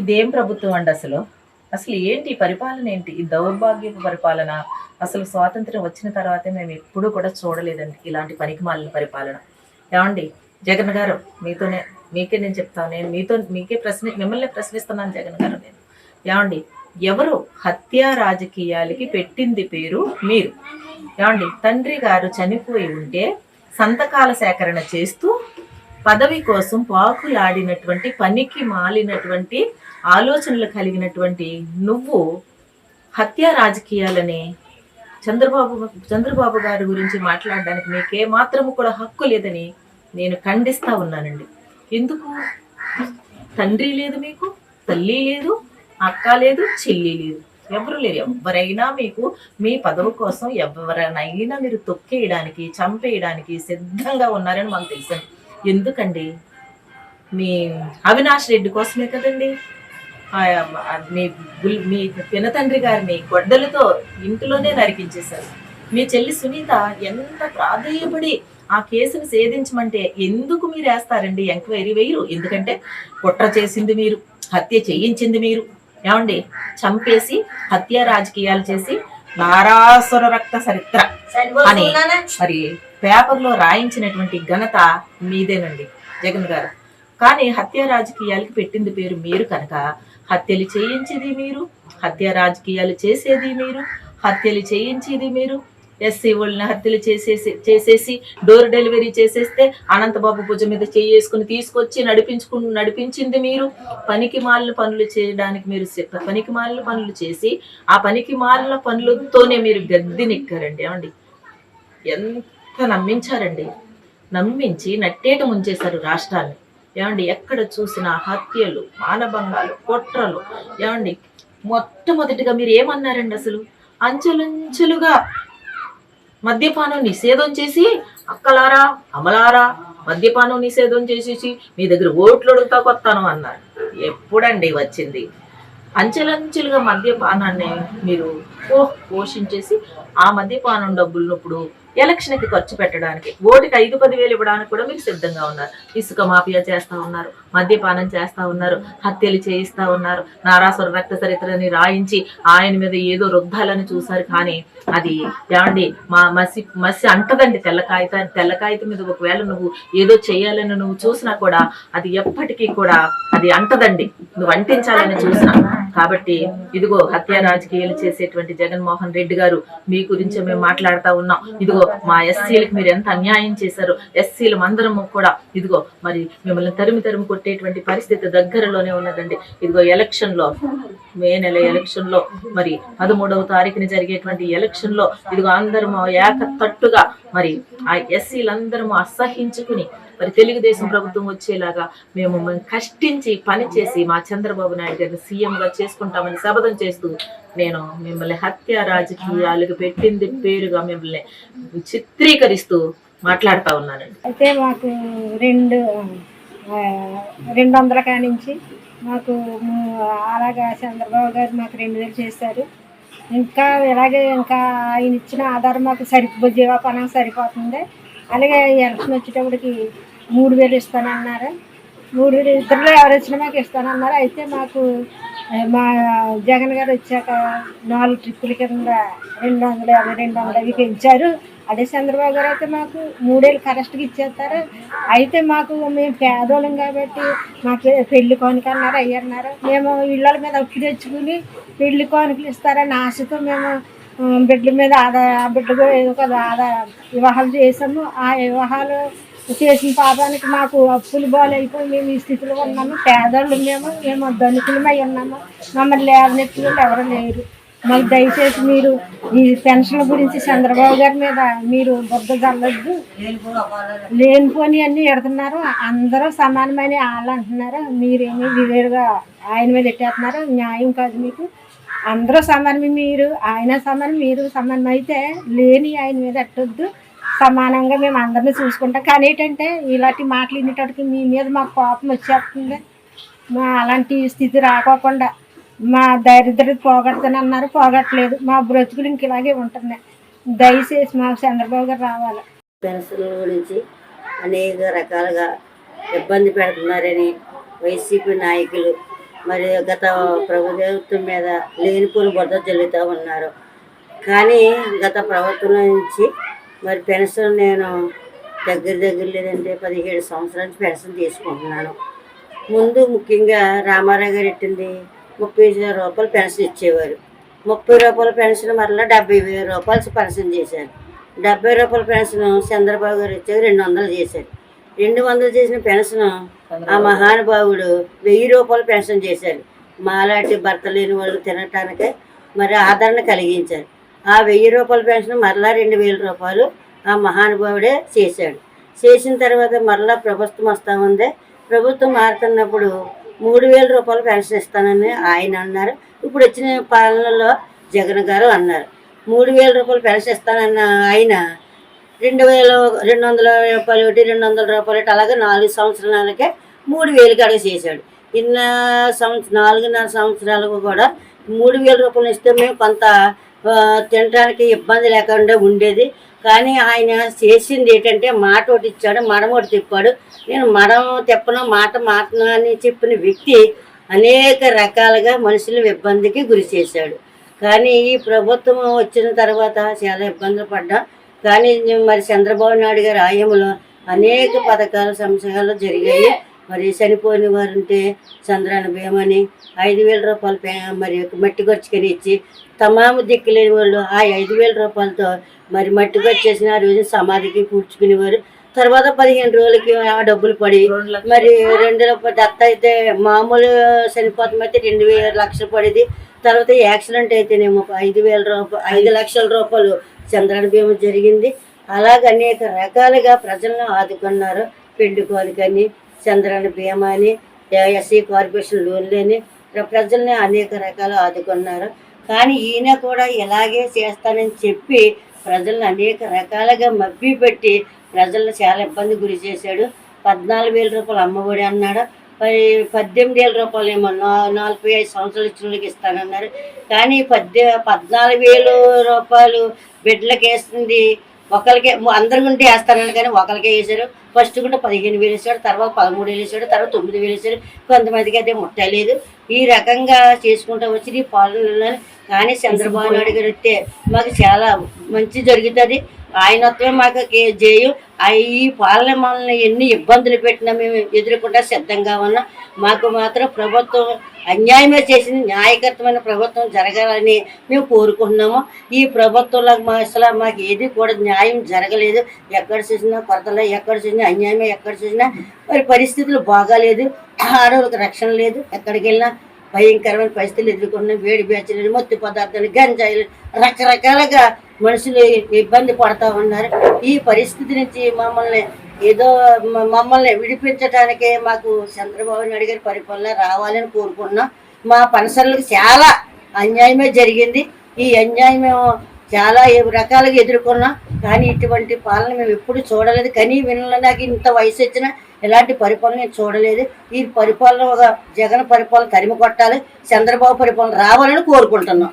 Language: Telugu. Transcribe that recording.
ఇదేం ప్రభుత్వం అండి అసలు? అసలు ఏంటి పరిపాలన ఏంటి? ఈ దౌర్భాగ్యపు పరిపాలన అసలు స్వాతంత్రం వచ్చిన తర్వాతే మేము ఎప్పుడూ కూడా చూడలేదండి ఇలాంటి పనికిమాలిన పరిపాలన. ఏమండి? జగన్ గారు మీతోనే మీకే నేను చెప్తాను నేను మీతో మీకే ప్రశ్న మిమ్మల్ని ప్రశ్నిస్తున్నాను జగన్ గారు నేను. ఏమండి? ఎవరు హత్యా రాజకీయాలకి పెట్టింది పేరు మీరు? ఏమండి? తండ్రి గారు చనిపోయి ఉంటే సంతకాల సేకరణ చేస్తూ పదవి కోసం పాకులాడినటువంటి పనికి మాలినటువంటి ఆలోచనలు కలిగినటువంటి నువ్వు హత్యా రాజకీయాలని చంద్రబాబు చంద్రబాబు గారి గురించి మాట్లాడడానికి మీకే మాత్రము కూడా హక్కు లేదని నేను ఖండిస్తా ఉన్నానండి. ఎందుకు? తండ్రి లేదు మీకు తల్లి లేదు అక్క లేదు చెల్లి లేదు. ఎవరు లేరు. ఎవరైనా మీకు మీ పదవి కోసం ఎవరినైనా మీరు తొక్కేయడానికి చంపేయడానికి సిద్ధంగా ఉన్నారని మాకు తెలుసండి. ఎందుకండి? మీ అవినాష్ రెడ్డి కోసమే కదండి. మీ మీ పినతండ్రి గారిని గొడ్డలతో ఇంటిలోనే నరికించేశారు. మీ చెల్లి సునీత ఎంత ప్రాధేయపడి ఆ కేసును ఛేదించమంటే ఎందుకు మీరు వేస్తారండి ఎంక్వైరీ వేయరు? ఎందుకంటే కుట్ర చేసింది మీరు హత్య చేయించింది మీరు. ఏమండి? చంపేసి హత్య రాజకీయాలు చేసి నారాసుర రక్త చరిత్ర. అని మరి పేపర్లో రాయించినటువంటి ఘనత మీదేనండి జగన్ గారు. కానీ హత్య రాజకీయాలకి పెట్టింది పేరు మీరు కనుక హత్యలు చేయించేది మీరు హత్య రాజకీయాలు చేసేది మీరు హత్యలు చేయించేది మీరు. ఎస్సీ వాళ్ళని హత్యలు చేసేసి చేసేసి డోర్ డెలివరీ చేసేస్తే అనంతబాబు భుజం మీద చేసుకుని తీసుకొచ్చి నడిపించుకు నడిపించింది మీరు. పనికి మాలిన పనులు చేయడానికి మీరు పనికి మాలిన పనులు చేసి ఆ పనికి మాలిన పనులతోనే మీరు గద్దెనెక్కారండి ఏమండి? ఎంత నమ్మించారండి? నమ్మించి నట్టేట ముంచేశారు రాష్ట్రాన్ని. ఏమండి ఎక్కడ చూసినా హత్యలు మానభంగాలు కుట్రలు. ఏమండి మొట్టమొదటిగా మీరు ఏమన్నారండి అసలు? అంచెలంచెలుగా మద్యపానం నిషేధం చేసి అక్కలారా అమలారా మద్యపానం నిషేధం చేసేసి మీ దగ్గర ఓట్లు అడుగుతా కొత్తాను అన్నారు. ఎప్పుడండి వచ్చింది? అంచెలంచెలుగా మద్యపానాన్ని మీరు పోషించేసి ఆ మద్యపానం డబ్బులను ఇప్పుడు ఎలక్షన్కి ఖర్చు పెట్టడానికి ఓటుకి ఐదు పదివేలు ఇవ్వడానికి కూడా మీరు సిద్ధంగా ఉన్నారు. ఇసుక మాఫియా చేస్తా ఉన్నారు మద్యపానం చేస్తా ఉన్నారు హత్యలు చేయిస్తా ఉన్నారు నారాసుర రక్త చరిత్రని రాయించి ఆయన మీద ఏదో రుద్దాలని చూశారు. కానీ అది ఏమండి మా మసి మసి అంటదండి తెల్ల కాగితం తెల్ల కాగితం మీద ఒకవేళ నువ్వు ఏదో చేయాలని నువ్వు చూసినా కూడా అది ఎప్పటికీ కూడా అది అంటదండి. నువ్వు అంటించాలని చూసినా. కాబట్టి ఇదిగో హత్య రాజకీయాలు చేసేటువంటి జగన్మోహన్ రెడ్డి గారు మీ గురించి మేము మాట్లాడుతూ ఉన్నాం. ఇదిగో మా ఎస్సీలకు మీరు ఎంత అన్యాయం చేశారు ఎస్సీలు అందరము కూడా ఇదిగో మరి మిమ్మల్ని తరిమి తరిమి కొట్టేటువంటి పరిస్థితి దగ్గరలోనే ఉన్నదండి. ఇదిగో ఎలక్షన్లో మే నెల ఎలక్షన్లో మరి పదమూడవ తారీఖున జరిగేటువంటి ఎలక్షన్లో ఇదిగో అందరము ఏకతట్టుగా మరి ఆ ఎస్సీలందరము అసహించుకుని మరి తెలుగుదేశం ప్రభుత్వం వచ్చేలాగా మేము కష్టించి పనిచేసి మా చంద్రబాబు నాయుడు గారిని సీఎంగా చేసుకుంటామని శపథం చేస్తూ నేను మిమ్మల్ని హత్య రాజకీయాలకు పెట్టింది పేరుగా మిమ్మల్ని చిత్రీకరిస్తూ మాట్లాడుతా ఉన్నానండి. అయితే మాకు రెండు రెండు వందల కానించి మాకు అలాగా చంద్రబాబు గారు మాకు రెండు వేలు చేశారు. ఇంకా ఇలాగే ఇంకా ఆయన ఇచ్చిన ఆధారం మాకు సరి జీవపానం సరిపోతుంది. అలాగే ఎలక్షన్ వచ్చేటప్పటికి మూడు వేలు ఇస్తానన్నారు? మూడు వేలు ఇద్దరులో ఎవరు వచ్చినా మాకు ఇస్తానన్నారు? అయితే మాకు మా జగన్ గారు వచ్చాక నాలుగు ట్రిప్పుల కింద రెండు వందల యాభై రెండు వందల అవి పెంచారు. అదే చంద్రబాబు గారు అయితే మాకు మూడేళ్ళు కరెక్ట్గా ఇచ్చేస్తారు. అయితే మాకు మేము పేదోళ్ళం కాబట్టి మాకు పెళ్ళి కోనిక అన్నారు అయ్యన్నారు. మేము ఇళ్ళ మీద అప్పు తెచ్చుకుని పెళ్ళి కానుకలు ఇస్తారని ఆశతో మేము బిడ్డల మీద ఆదా ఆ బిడ్డకు ఏదో ఒక ఆదా వివాహాలు చేసాము. ఆ వివాహాలు చేసిన పాపానికి మాకు అప్పులు బాగాలైపోయి మేము ఈ స్థితిలో ఉన్నాము. పేదోళ్ళు మేము? మేము ధనికులమై ఉన్నాము? మమ్మల్ని లేవనెత్తులు ఎవరు లేరు. మాకు దయచేసి మీరు ఈ పెన్షన్ల గురించి చంద్రబాబు గారి మీద మీరు బుద్ధ జల్లద్దు. లేనిపోని అన్నీ ఎడుతున్నారు. అందరూ సమానమైన వాళ్ళు అంటున్నారు. మీరేమి వివేరుగా ఆయన మీద ఎట్టేస్తున్నారు. న్యాయం కాదు మీకు. అందరూ సమానమే మీరు. ఆయన సమానం మీరు సమానం అయితే లేని ఆయన మీద ఎట్టొద్దు. సమానంగా మేము అందరినీ చూసుకుంటాం. కానీ ఏంటంటే ఇలాంటి మాటలు వినేటప్పటికి మీ మీద మాకు కోపం వచ్చేస్తుంది. మా అలాంటి స్థితి రాకోకుండా మా దరిద్రత పోగొడతానన్నారు పోగొట్టలేదు. మా బ్రతుకులు ఇంక ఇలాగే ఉంటుంది దయచేసి మాకు చంద్రబాబు గారు రావాలి. పెన్షన్ గురించి అనేక రకాలుగా ఇబ్బంది పెడుతున్నారని వైసీపీ నాయకులు మరి గత ప్రభుత్వం మీద లేనిపోని బురద జల్లుతూ ఉన్నారు. కానీ గత ప్రభుత్వం నుంచి మరి పెన్షన్ నేను దగ్గర దగ్గర లేదంటే పదిహేడు సంవత్సరాల నుంచి పెన్షన్ తీసుకుంటున్నాను. ముందు ముఖ్యంగా రామారావు గారు ఎట్టింది ముప్పై వేల రూపాయలు పెన్షన్ ఇచ్చేవారు. ముప్పై రూపాయల పెన్షన్ మరలా డెబ్బై వేల రూపాయలు పెన్షన్ చేశారు. డెబ్బై రూపాయల పెన్షన్ చంద్రబాబు గారు ఇచ్చారు రెండు వందలు చేశారు. రెండు వందలు చేసిన పెన్షన్ ఆ మహానుభావుడు వెయ్యి రూపాయలు పెన్షన్ చేశారు. మాలాంటి భర్త లేని వాళ్ళు తినటానికి మరి ఆదరణ కలిగించారు. ఆ వెయ్యి రూపాయల పెన్షన్ మరలా రెండు వేల రూపాయలు ఆ మహానుభావుడే చేశాడు. చేసిన తర్వాత మరలా ప్రభుత్వం వస్తూ ఉంది. ప్రభుత్వం మారుతున్నప్పుడు మూడు వేల రూపాయలు పెన్షన్ ఇస్తానని ఆయన అన్నారు. ఇప్పుడు వచ్చిన పాలనలో జగన్ గారు అన్నారు. మూడు వేల రూపాయలు పెన్షన్ ఇస్తానన్న ఆయన రెండు వేల రెండు వందల రూపాయలు ఒకటి రెండు వందల రూపాయలు ఒకటి అలాగే నాలుగు సంవత్సరాలకే మూడు వేలకి అడుగు చేశాడు. ఇన్న సంవత్సరం నాలుగున్నర సంవత్సరాలకు కూడా మూడు వేల రూపాయలు ఇస్తే మేము కొంత తినడానికి ఇబ్బంది లేకుండా ఉండేది. కానీ ఆయన చేసింది ఏంటంటే మాట ఒకటి ఇచ్చాడు మడం ఒకటి తిప్పాడు. నేను మడం తిప్పను మాట మాటను అని చెప్పిన వ్యక్తి అనేక రకాలుగా మనుషులు ఇబ్బందికి గురి చేశాడు. కానీ ఈ ప్రభుత్వం వచ్చిన తర్వాత చాలా ఇబ్బందులు పడ్డాం. కానీ మరి చంద్రబాబు నాయుడు గారి ఆయంలో అనేక పథకాలు సంశయాలు జరిగాయి. మరి చనిపోయిన వారు ఉంటే చంద్రాన భీమని ఐదు వేల రూపాయలు మరి మట్టి ఖర్చుకొని ఇచ్చి తమాము దిక్కులేని వాళ్ళు ఆ ఐదు వేల రూపాయలతో మరి మట్టి ఖర్చు చేసిన ఆ రోజు సమాధికి కూర్చుకునేవారు. తర్వాత పదిహేను రోజులకి ఆ డబ్బులు పడి మరి రెండు రూపాయలు దత్త అయితే మామూలు చనిపోతాం అయితే రెండు వేల లక్షలు పడేది. తర్వాత యాక్సిడెంట్ అయితేనేమో ఐదు వేల రూపాయలు ఐదు లక్షల రూపాయలు చంద్రన బీమా జరిగింది. అలాగ అనేక రకాలుగా ప్రజలను ఆదుకున్నారు. పెండు కోరికని చంద్రన బీమా అని ఎస్సీ కార్పొరేషన్ లోన్లని ప్రజల్ని అనేక రకాలు ఆదుకున్నారు. కానీ ఈయన కూడా ఇలాగే చేస్తానని చెప్పి ప్రజలను అనేక రకాలుగా మబ్బి పెట్టి ప్రజలను చాలా ఇబ్బంది గురి చేశాడు. పద్నాలుగు వేల రూపాయలు అమ్మఒడి అన్నాడు. మరి పద్దెనిమిది వేల రూపాయలు ఏమో నా- నలభై ఐదు సంవత్సరాలు ఇచ్చిన వాళ్ళకి ఇస్తానన్నారు. కానీ పద్దె పద్నాలుగు వేలు రూపాయలు బిడ్డలకి వేస్తుంది ఒకరికే అందరి గుంటే వేస్తానని కానీ ఒకరికే వేశారు ఫస్ట్ కూడా పదిహేను వేలు వేసాడు తర్వాత పదమూడు వేలు వేసాడు తర్వాత తొమ్మిది వేలు వేసాడు. కొంతమందికి అయితే ముట్టలేదు ఈ రకంగా చేసుకుంటూ వచ్చి ఈ పాలనలో కానీ చంద్రబాబు నాయుడు గారు వస్తే మాకు చాలా మంచి జరుగుతుంది. ఆయనత్వే మాకు జేయు. ఈ పాలన మనల్ని ఎన్ని ఇబ్బందులు పెట్టినా మేము ఎదుర్కొంటా సిద్ధంగా ఉన్నాం. మాకు మాత్రం ప్రభుత్వం అన్యాయమే చేసింది న్యాయకత్వమైన ప్రభుత్వం జరగాలని మేము కోరుకుంటున్నాము. ఈ ప్రభుత్వంలో మా అసలు మాకు ఏది కూడా న్యాయం జరగలేదు. ఎక్కడ చూసినా కొరతలే ఎక్కడ చూసినా అన్యాయమే ఎక్కడ చూసినా మరి పరిస్థితులు బాగాలేదు. ఆడవాళ్ళకి రక్షణ లేదు. ఎక్కడికి వెళ్ళినా భయంకరమైన పరిస్థితులు ఎదుర్కొన్న వేడి బ్యాచులు మత్తు పదార్థాలు గంజాయిలు రకరకాలుగా మనుషులు ఇబ్బంది పడతా ఉన్నారు. ఈ పరిస్థితి నుంచి మమ్మల్ని ఏదో మమ్మల్ని విడిపించడానికే మాకు చంద్రబాబు నాయుడు గారి పరిపాలన రావాలని కోరుకున్నాం మా పనసర్లకు చాలా అన్యాయమే జరిగింది. ఈ అన్యాయం మేము చాలా ఏ- రకాలుగా ఎదుర్కొన్నాం. కానీ ఇటువంటి పాలన మేము ఎప్పుడు చూడలేదు. కానీ వినలే నాకు ఇంత వయసు వచ్చినా ఇలాంటి పరిపాలన నేను చూడలేదు. ఈ పరిపాలన ఒక జగన్ పరిపాలన తరిమి కొట్టాలి. చంద్రబాబు పరిపాలన రావాలని కోరుకుంటున్నాం.